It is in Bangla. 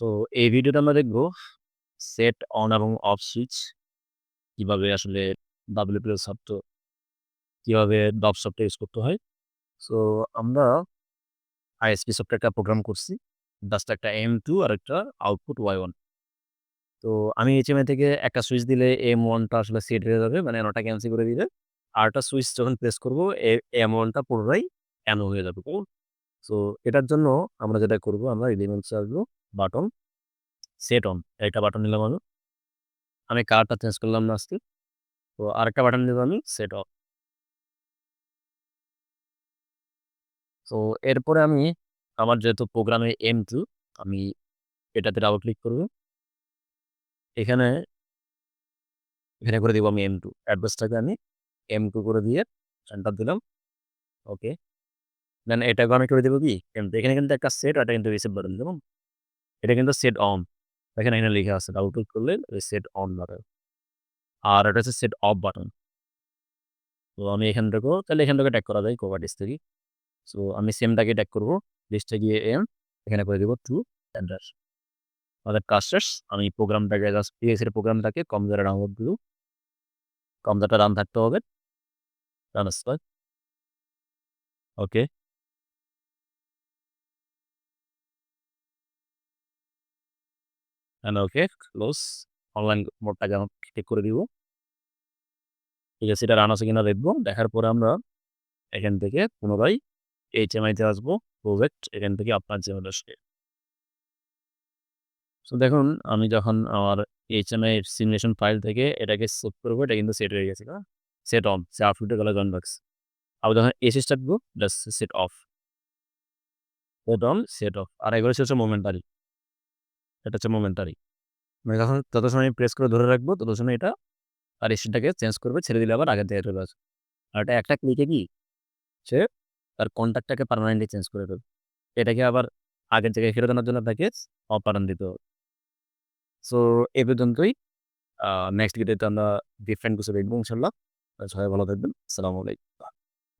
তো এই ভিডিওতে আমরা দেখব সেট অন এবং অফ সুইচ কীভাবে আসলে WPL সফটওয়্যার কীভাবে ডব সফটওয়্যার ইউজ করতে হয়। সো আমরা আইএসপি সফটওয়্যার একটা প্রোগ্রাম করছি। জাস্ট একটা এম টু আর একটা আউটপুট ওয়াই ওয়ান তো আমি HMI থেকে একটা সুইচ দিলে এম ওয়ানটা আসলে সেট হয়ে যাবে। মানে অন্যটা ক্যান্সেল করে দিলে আরেকটা সুইচ যখন প্রেস করব, এ M1 টা পুরোটাই অ্যানো হয়ে যাবে। সো এটার জন্য আমরা যেটা করব, আমরা এলিমেন্টসে আসব বাটন সেট অন একটা বাটন নিলাম আমি। আমি কালারটা চেঞ্জ করলাম না আজকে। তো আরেকটা বাটন নিব আমি সেট অফ। তো এরপরে আমি আমার যেহেতু প্রোগ্রামে এম টু আমি এটাতে ডাবল ক্লিক করব। এখানে এখানে করে দিব আমি এম টু অ্যাড্রেসটাকে আমি এম টু করে দিয়ে সেন্টার দিলাম। ওকে। দেন এটাকে আমি করে দেবো কি M2 এখানে কিন্তু একটা সেট এটা কিন্তু রিসেট বাটন দেখুন। এটা কিন্তু সেট অন। দেখেন এখানে লেখা আছে ডাবল ক্লিক করলে সেট অন বাটন। আর এটা হচ্ছে সেট অফ বাটন। তো আমি এখান থেকেও তাহলে এখান থেকে ট্যাগ করা যায় প্রপার্টিস থেকে। সো আমি সেমটাকে ট্যাগ করব লিস্টে গিয়ে এম এখানে করে দেব টু। আমাদের কাজ শেষ। আমি প্রোগ্রামটাকে জাস্ট প্রোগ্রামটাকে কম্পিউটারে ডাউনলোড দিব। কম্পিউটারটা রান থাকতে হবে। Run okay. And okay close online মোডটাকে আমি ঠিক করে দিব। ঠিক আছে এটা রান আছে কিনা দেখব। দেখার পরে আমরা এখান থেকে পুনরায় HMI তে আসব। প্রজেক্ট এখান থেকে আপনার Gmail আসবে। সো দেখুন আমি যখন আমার HMI এর সিমুলেশন ফাইল থেকে এটাকে সেভ করব এটা কিন্তু সেট হয়ে গেছে। না? সেট অন সে আউটপুটে গেলে জন বক্স। আবার যখন এসএস টানবো just set off. Set on, set off. আর এগুলো হচ্ছে মোমেন্টারি। এটা হচ্ছে মোমেন্টারি। মানে যখন যত সময় আমি প্রেস করে ধরে রাখব, তত সময় এটা আর স্টেটটাকে চেঞ্জ করবে, ছেড়ে দিলে আবার আগের জায়গায় চলে আসবে। আর এটা একটা ক্লিকে কি সে তার কনট্যাক্টটাকে পার্মানেন্টলি চেঞ্জ করে দেবে। এটাকে আবার আগের জায়গায় ফেরত আনার জন্য অফ বাটন দিতে হবে। সো এ পর্যন্তই। নেক্সট ভিডিওতে আমরা ডিফারেন্ট কিছু দেখব ইনশাআল্লাহ। সবাই ভালো থাকবেন। আসসালামু আলাইকুম।